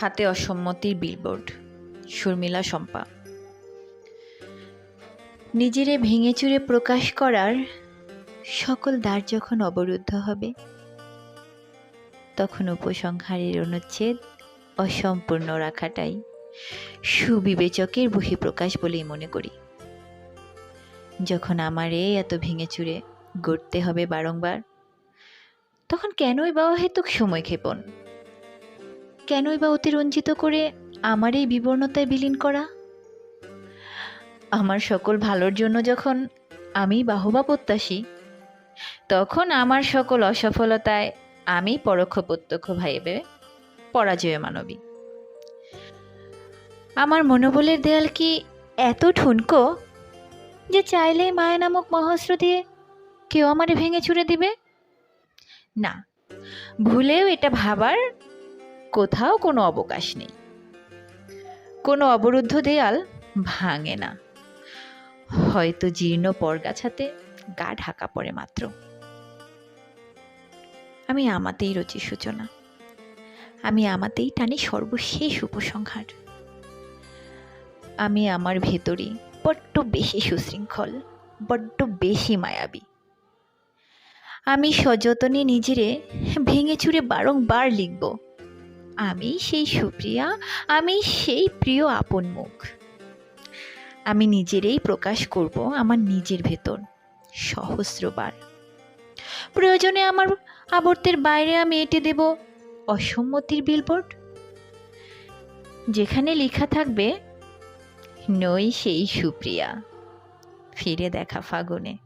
হাতে অসম্মতির বিলবোর্ড শর্মিলা শম্পা। নিজেরে ভেঙে চুরে প্রকাশ করার সকল দ্বার যখন অবরুদ্ধ হবে, তখন উপসংহারের অনুচ্ছেদ অসম্পূর্ণ রাখাটাই সুবিবেচকের বহিঃপ্রকাশ বলেই মনে করি। যখন আমার আমারে এত ভেঙে চুরে গড়তে হবে বারংবার, তখন কেনই বা হেতুক সময় ক্ষেপণ? কেনই বা অতিরঞ্জিত করে আমার এই বিবর্ণতায় বিলীন করা? আমার সকল ভালোর জন্য যখন আমি বাহবা প্রত্যাশী, তখন আমার সকল অসফলতায় আমি পরোক্ষ প্রত্যক্ষ ভাইবে পরাজয় মানবী। আমার মনোবলের দেয়াল কি এত ঠুনকো যে চাইলেই মায়া নামক মহাস্ত্র দিয়ে কেউ আমারে ভেঙে ছুড়ে দিবে? না, ভুলেও এটা ভাবার কোথাও কোনো অবকাশ নেই। কোনো অবরুদ্ধ দেয়াল ভাঙে না। হয়তো জীর্ণ পরগাছাতে গা ঢাকা পড়ে মাত্র। আমি আমাতেই রচি সূচনা। আমি আমাতেই টানি সর্বশেষ উপসংহার। আমি আমার ভেতরই বড্ড বেশি সুশৃঙ্খল, বড্ড বেশি মায়াবী। আমি সযতনে নিজেরে ভেঙে চুরে বারংবার লিখব। আমি সেই সুপ্রিয়া, আমি সেই প্রিয় আপন মুখ। আমি নিজেরই প্রকাশ করব আমার নিজের ভেতর, সহস্রবার। প্রয়োজনে আমার আবর্তের বাইরে আমি এঁটে দেব অসম্মতির বিলবোর্ড যেখানে লেখা থাকবে, নই সেই সুপ্রিয়া। ফিরে দেখা ফাগুনে।